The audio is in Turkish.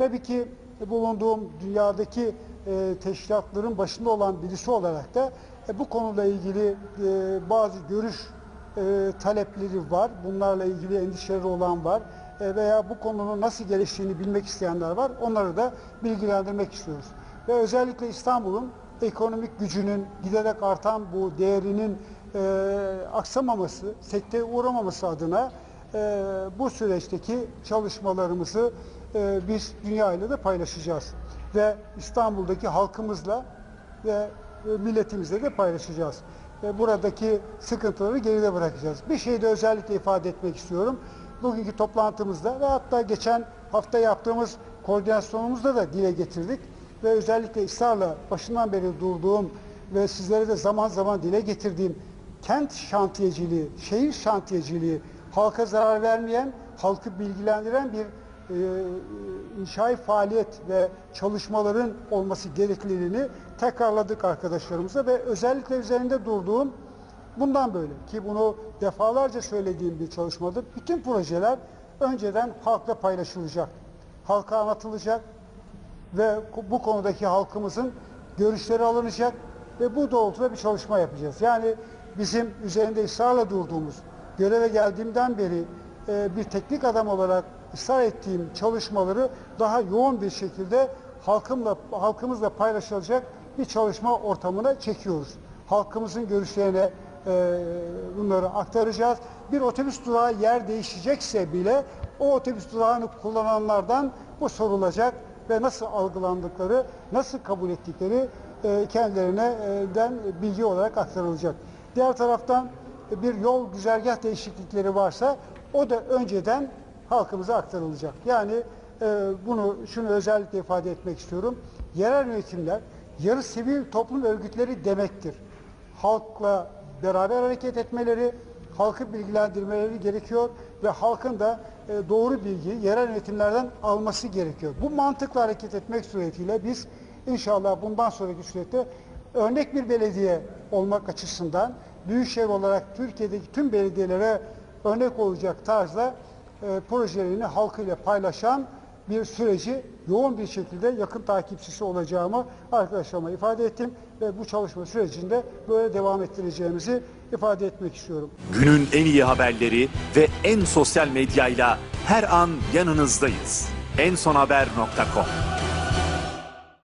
Tabii ki bulunduğum dünyadaki e, teşkilatların başında olan birisi olarak da e, bu konuyla ilgili e, bazı görüş e, talepleri var. Bunlarla ilgili endişeleri olan var. E, veya bu konunun nasıl geliştiğini bilmek isteyenler var. Onları da bilgilendirmek istiyoruz. Ve özellikle İstanbul'un ekonomik gücünün giderek artan bu değerinin e, aksamaması, sekteye uğramaması adına e, bu süreçteki çalışmalarımızı e, biz dünya ile de paylaşacağız. Ve İstanbul'daki halkımızla ve e, milletimizle de paylaşacağız. Ve buradaki sıkıntıları geride bırakacağız. Bir şey de özellikle ifade etmek istiyorum. Bugünkü toplantımızda ve hatta geçen hafta yaptığımız koordinasyonumuzda da dile getirdik. Ve özellikle ısrarla başından beri durduğum ve sizlere de zaman zaman dile getirdiğim kent şantiyeciliği, şehir şantiyeciliği, halka zarar vermeyen, halkı bilgilendiren bir e, inşai faaliyet ve çalışmaların olması gerekliliğini tekrarladık arkadaşlarımıza ve özellikle üzerinde durduğum bundan böyle ki bunu defalarca söylediğim bir çalışmadır. Bütün projeler önceden halkla paylaşılacak, halka anlatılacak ve bu konudaki halkımızın görüşleri alınacak ve bu doğrultuda bir çalışma yapacağız. Yani bizim üzerinde ısrarla durduğumuz, göreve geldiğimden beri e, bir teknik adam olarak ısrar ettiğim çalışmaları daha yoğun bir şekilde halkımla halkımızla paylaşılacak bir çalışma ortamına çekiyoruz. Halkımızın görüşlerine e, bunları aktaracağız. Bir otobüs durağı yer değişecekse bile o otobüs durağını kullananlardan bu sorulacak ve nasıl algılandıkları, nasıl kabul ettikleri e, kendilerinden bilgi olarak aktarılacak. Diğer taraftan bir yol güzergah değişiklikleri varsa o da önceden halkımıza aktarılacak. Yani e, bunu şunu özellikle ifade etmek istiyorum. Yerel yönetimler yarı sivil toplum örgütleri demektir. Halkla beraber hareket etmeleri, halkı bilgilendirmeleri gerekiyor ve halkın da e, doğru bilgiyi yerel yönetimlerden alması gerekiyor. Bu mantıkla hareket etmek suretiyle biz inşallah bundan sonraki süreçte örnek bir belediye olmak açısından büyükşehir olarak Türkiye'deki tüm belediyelere örnek olacak tarzda e, projelerini halkıyla paylaşan bir süreci yoğun bir şekilde yakın takipçisi olacağımı arkadaşlarıma ifade ettim ve bu çalışma sürecinde böyle devam ettireceğimizi ifade etmek istiyorum. Günün en iyi haberleri ve en sosyal medyayla her an yanınızdayız. ensonhaber.com